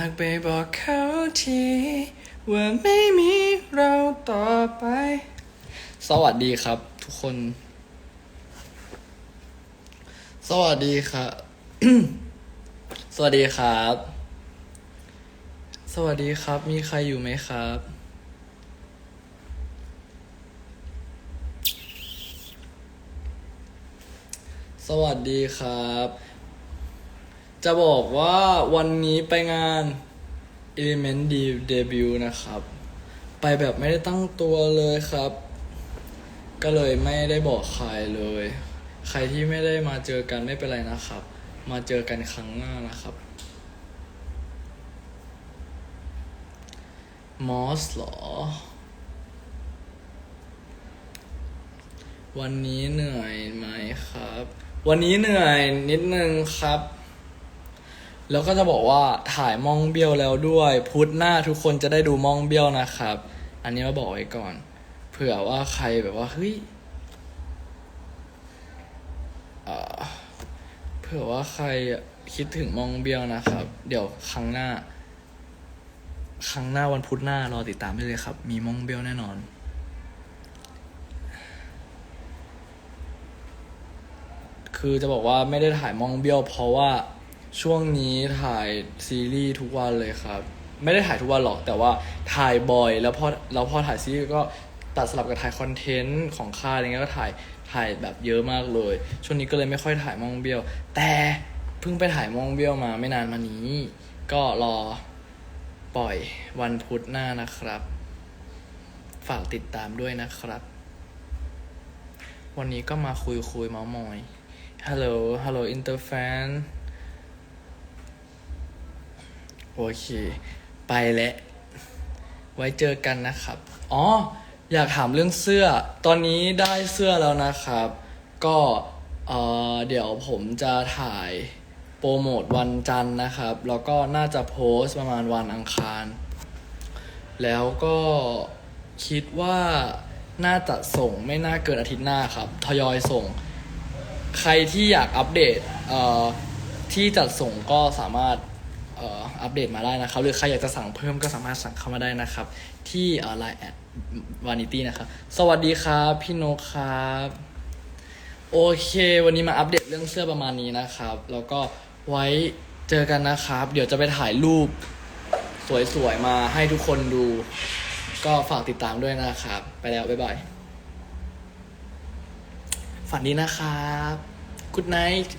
ากไปบอกเขาที ว่าไม่มีเราต่อไป สวัสดีครับ ทุกคน สวัสดีครับ สวัสดีครับ สวัสดีครับ มีใครอยู่ไหมครับสวัสดีครับ จะบอกว่าวันนี้ไปงาน Element D Debut นะครับ ไปแบบไม่ได้ตั้งตัวเลยครับ ก็เลยไม่ได้บอกใครเลย ใครที่ไม่ได้มาเจอกันไม่เป็นไรนะครับ มาเจอกันครั้งหน้านะครับมอสเหรอ วันนี้เหนื่อยไหมครับ วันนี้เหนื่อยนิดนึงครับ แล้วก็จะบอกว่าถ่ายมองเบี้ยวแล้วด้วย พุธหน้าทุกคนจะได้ดูมองเบี้ยวนะครับ อันนี้มาบอกไว้ก่อน เผื่อว่าใครแบบว่าเฮ้ยเอ่อเผื่อว่าใครคิดถึงมองเบี้ยวนะครับ เดี๋ยวครั้งหน้า ครั้งหน้าวันพุธหน้ารอติดตามได้เลยครับ มีมองเบี้ยวแน่นอนคือจะบอกว่าไม่ได้ถ่ายมองเบี้ยวเพราะว่า ช่วงนี้ถ่ายซีรีส์ทุกวันเลยครับ ไม่ได้ถ่ายทุกวันหรอกแต่ว่าถ่ายบ่อย แล้วพอแล้วพอถ่ายซีรีส์ก็ตัดสลับกับถ่ายคอนเทนต์ของค่ายอะไรเงี้ยก็ถ่ายถ่ายแบบเยอะมากเลย ช่วงนี้ก็เลยไม่ค่อยถ่ายมองเบี้ยว แต่เพิ่งไปถ่ายมองเบี้ยวมาไม่นานมานี้ ก็รอปล่อยวันพุธหน้านะครับ ฝากติดตามด้วยนะครับ วันนี้ก็มาคุยคุยเมาส์มอย ฮัลโหลฮัลโหลอินเตอร์แฟน โอเค ไปแล้ว ไว้เจอกันนะครับ อ๋อ อยากถามเรื่องเสื้อ ตอนนี้ได้เสื้อแล้วนะครับ ก็เอ่อเดี๋ยวผมจะถ่ายโปรโมทวันจันทร์นะครับ แล้วก็น่าจะโพสต์ประมาณวันอังคาร แล้วก็คิดว่าน่าจะส่งไม่น่าเกินอาทิตย์หน้าครับ ทยอยส่ง ใครที่อยากอัปเดตเอ่อที่จัดส่งก็สามารถ อัปเดตมาได้นะครับ หรือใครอยากจะสั่งเพิ่มก็สามารถสั่งเข้ามาได้นะครับ ที่ไลน์แอดวานิตี้นะครับ สวัสดีครับ พี่โนครับ โอเค วันนี้มาอัปเดตเรื่องเสื้อประมาณนี้นะครับ แล้วก็ไว้เจอกันนะครับ เดี๋ยวจะไปถ่ายรูป สวยๆ มาให้ทุกคนดู ก็ฝากติดตามด้วยนะครับ ไปแล้ว บ๊ายบาย ฝันดีนะครับ Good night